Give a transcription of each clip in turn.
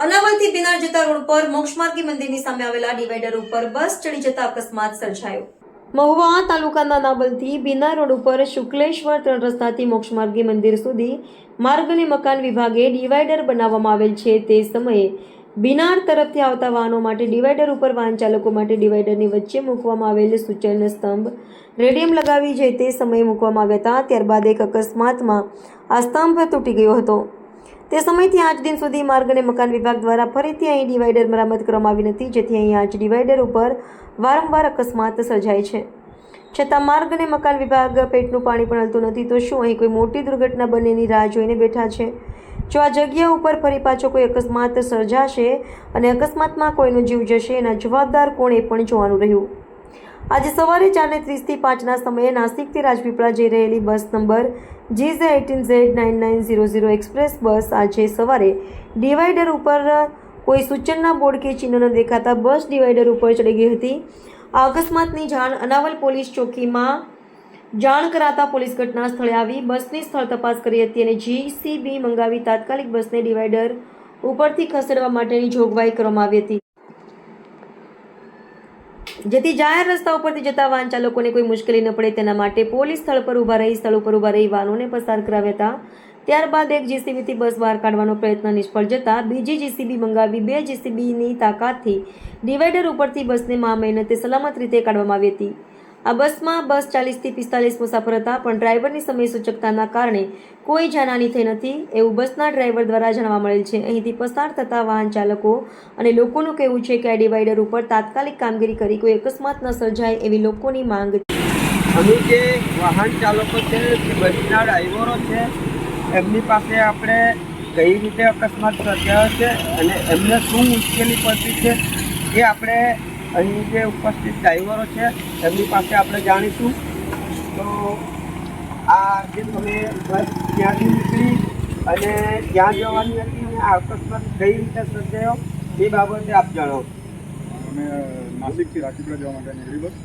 અનાવલથી બિનાર જતા રોડ પર મોક્ષમાર્ગી મંદિરની સામે આવેલા ડિવાઈડર ઉપર બસ ચડી જતા અકસ્માત સર્જાયો. મહુવા તાલુકાના નાબલથી બિના રોડ ઉપર શુક્લેશ્વર ત્રણ રસ્તાથી મોક્ષમાર્ગી મંદિર સુધી માર્ગ અને મકાન વિભાગે ડિવાઈડર બનાવવામાં આવેલ છે તે સમયે બિનાર તરફથી આવતા વાહનો માટે ડિવાઈડર ઉપર વાહન ચાલકો માટે ડિવાઈડરની વચ્ચે મૂકવામાં આવેલ સૂચન સ્તંભ રેડિયમ લગાવી જે તે સમયે મૂકવામાં આવ્યા હતા, ત્યારબાદ એક અકસ્માતમાં આ સ્તંભ તૂટી ગયો હતો. તે સમયથી આજ દિન સુધી માર્ગ અને મકાન વિભાગ દ્વારા ફરીથી અહીં ડિવાઈડર મરામત કરવામાં આવી નથી, જેથી અહીં આજ ડિવાઈડર ઉપર વારંવાર અકસ્માત સર્જાય છે. છતાં માર્ગ અને મકાન વિભાગ પેટનું પાણી પણ હલતું નથી, તો શું અહીં કોઈ મોટી દુર્ઘટના બનેની રાહ જોઈને બેઠા છે? જો આ જગ્યા ઉપર ફરી પાછો કોઈ અકસ્માત સર્જાશે અને અકસ્માતમાં કોઈનો જીવ જશે, એના જવાબદાર કોણ એ પણ જોવાનું રહ્યું. આજે સવારે ચારને ત્રીસથી પાંચના સમયે નાસિકથી રાજપીપળા જઈ રહેલી bus number G J eighteen Z nine nine zero zero express bus આજે સવારે ડિવાઈડર ઉપર કોઈ સૂચનના બોર્ડ કે ચિહ્ન દેખાતા બસ ડિવાઈડર ઉપર ચડી ગઈ હતી. આ અકસ્માતની જાણ અનાવલ પોલીસ ચોકીમાં જાણ કરાતા પોલીસ ઘટના સ્થળે આવી. બસની સ્થળ તપાસ કરી હતી અને જીસીબી મંગાવી તાત્કાલિક બસને ડિવાઈડર ઉપરથી ખસેડવા માટેની જોગવાઈ કરવામાં આવી હતી. જેથી જાહેર રસ્તા ઉપરથી જતા વાહન ચાલકોને કોઈ મુશ્કેલી ન પડે તેના માટે પોલીસ સ્થળ પર ઊભા રહી, સ્થળ ઉપર ઊભા રહી વાહનોને પસાર કરાવ્યા હતા. ત્યારબાદ એક જીસીબીથી બસ બહાર કાઢવાનો પ્રયત્ન નિષ્ફળ જતા બીજી જીસીબી મંગાવી બે જીસીબીની તાકાતથી ડિવાઈડર ઉપરથી બસને મહા મહેનતે સલામત રીતે કાઢવામાં આવી હતી. આ બસમાં બસ ચાલીસથી પિસ્તાલીસ મુસાફર હતા, પણ ડ્રાઈવરની સમય સૂચકતાના કારણે કોઈ જાનહાની થઈ નથી એવું બસના ડ્રાઈવર દ્વારા જાણવા મળેલ છે. અહીંથી પસાર થતા વાહન ચાલકો અને લોકોનું કહેવું છે કે આ ડિવાઈડર ઉપર તાત્કાલિક કામગીરી કરી કોઈ અકસ્માત ન સર્જાય એવી લોકોની માંગ છે. અમે જે વાહન ચાલકો છે બસના ડ્રાઈવરો છે, એમની પાસે આપણે કઈ રીતે અકસ્માત સર્જાયો છે અને એમને શું મુશ્કેલી પડતી છે એ આપણે અહીં જે ઉપસ્થિત ડ્રાઈવરો છે, એમની પાસે આપણે જાણીશું. તો આ જે તમે બસ ત્યાંથી નીકળી અને ત્યાં જવાની હતી અને અકસ્માત કઈ રીતે સર્જાયો, એ બાબતે આપ જણાવો અમે નાસિકથી રાજપીપળા જવા માટે નીકળી બસ.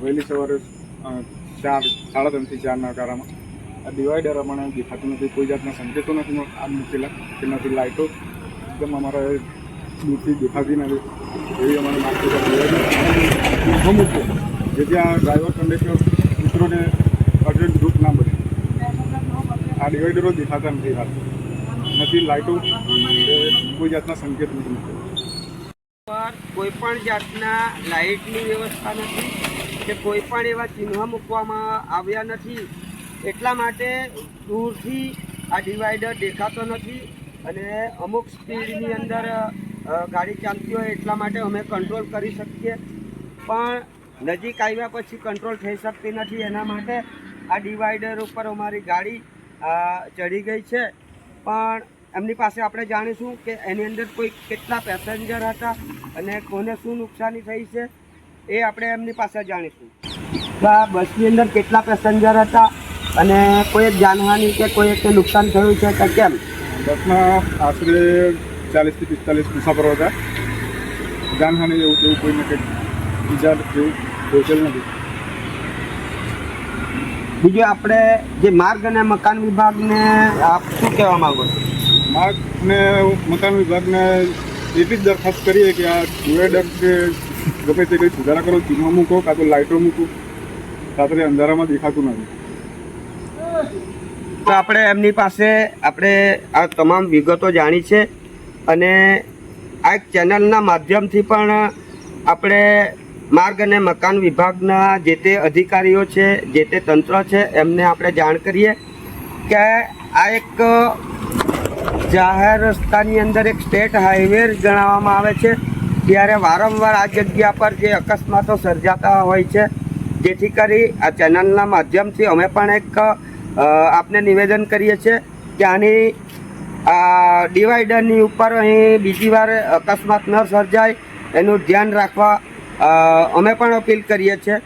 વહેલી સવારે ચાર, સાડા ત્રણથી ચારના ગાળામાં આ ડિવાઈડર અમને દેખાતું નથી, કોઈ જાતના સંકેતો નથી મૂકેલા કે નથી લાઇટો એકદમ અમારે દૂરથી દેખાતી નથી એવી અમારે માર્ગદર્શન ડિવાઈડર મૂકે જેથી આ ડ્રાઈવર કંડક્ટર મિત્રોને અર્જન્ટ દુઃખ ના બને આ ડિવાઈડરો દેખાતા નથી હાલ નથી લાઇટો કોઈ જાતના સંકેત નથી કોઈ પણ જાતના લાઇટની વ્યવસ્થા નથી, કે કોઈ પણ એવા ચિહ્ન મૂકવામાં આવ્યા નથી. એટલા માટે દૂરથી આ ડિવાઈડર દેખાતો નથી અને અમુક સ્પીડની અંદર ગાડી ચાલતી હોય એટલા માટે અમે કંટ્રોલ કરી શકીએ. પણ નજીક આવ્યા પછી કંટ્રોલ થઈ શકતી નથી. એના માટે આ ડિવાઈડર ઉપર અમારી ગાડી ચડી ગઈ છે. પણ એમની પાસે આપણે જાણીશું કે એની અંદર કોઈ કેટલા પેસેન્જર હતા અને કોને શું નુકસાની થઈ છે એ આપણે એમની પાસે જાણીશું. આ બસની અંદર કેટલા પેસેન્જર હતા અને કોઈ જાનહાની કે કોઈ નુકસાન થયું છે કે કેમ? બસમાં આશરે ચાલીસથી પિસ્તાલીસ મુસાફરો હતા. જાનહાનિ એવું તેવું કોઈને કંઈક ઈજા જેવું પહોંચેલ નથી. બીજું આપણે જે માર્ગ અને મકાન વિભાગને આપ શું કહેવા માંગો છો? માર્ગ ને મકાન વિભાગને એટલી જ દરખાસ્ત કરીએ કે આ ડિવાઈડર કે ગમે તે કંઈ સુધારા કરો ચીનમાં મૂકો કાં તો લાઇટો મૂકો. રાત્રે અંધારામાં દેખાતું નથી. તો આપણે એમની પાસે આપણે આ તમામ વિગતો જાણી છે. અને આ એક ચેનલના માધ્યમથી પણ આપણે માર્ગ અને મકાન વિભાગના જે તે અધિકારીઓ છે, જે તે તંત્ર છે, એમને આપણે જાણ કરીએ કે આ એક જાહેર રસ્તાની અંદર એક સ્ટેટ હાઈવે ગણાવવામાં આવે છે. ત્યારે વારંવાર આ જગ્યા પર જે અકસ્માતો સર્જાતા હોય છે. જેથી કરી આ ચેનલના માધ્યમથી અમે પણ એક આપને નિવેદન કરીએ છીએ કે આની આ ડિવાઈડરની ઉપર અહીં બીજી વાર અકસ્માત ન સર્જાય, એનું ધ્યાન રાખવા અમે પણ અપીલ કરીએ છીએ.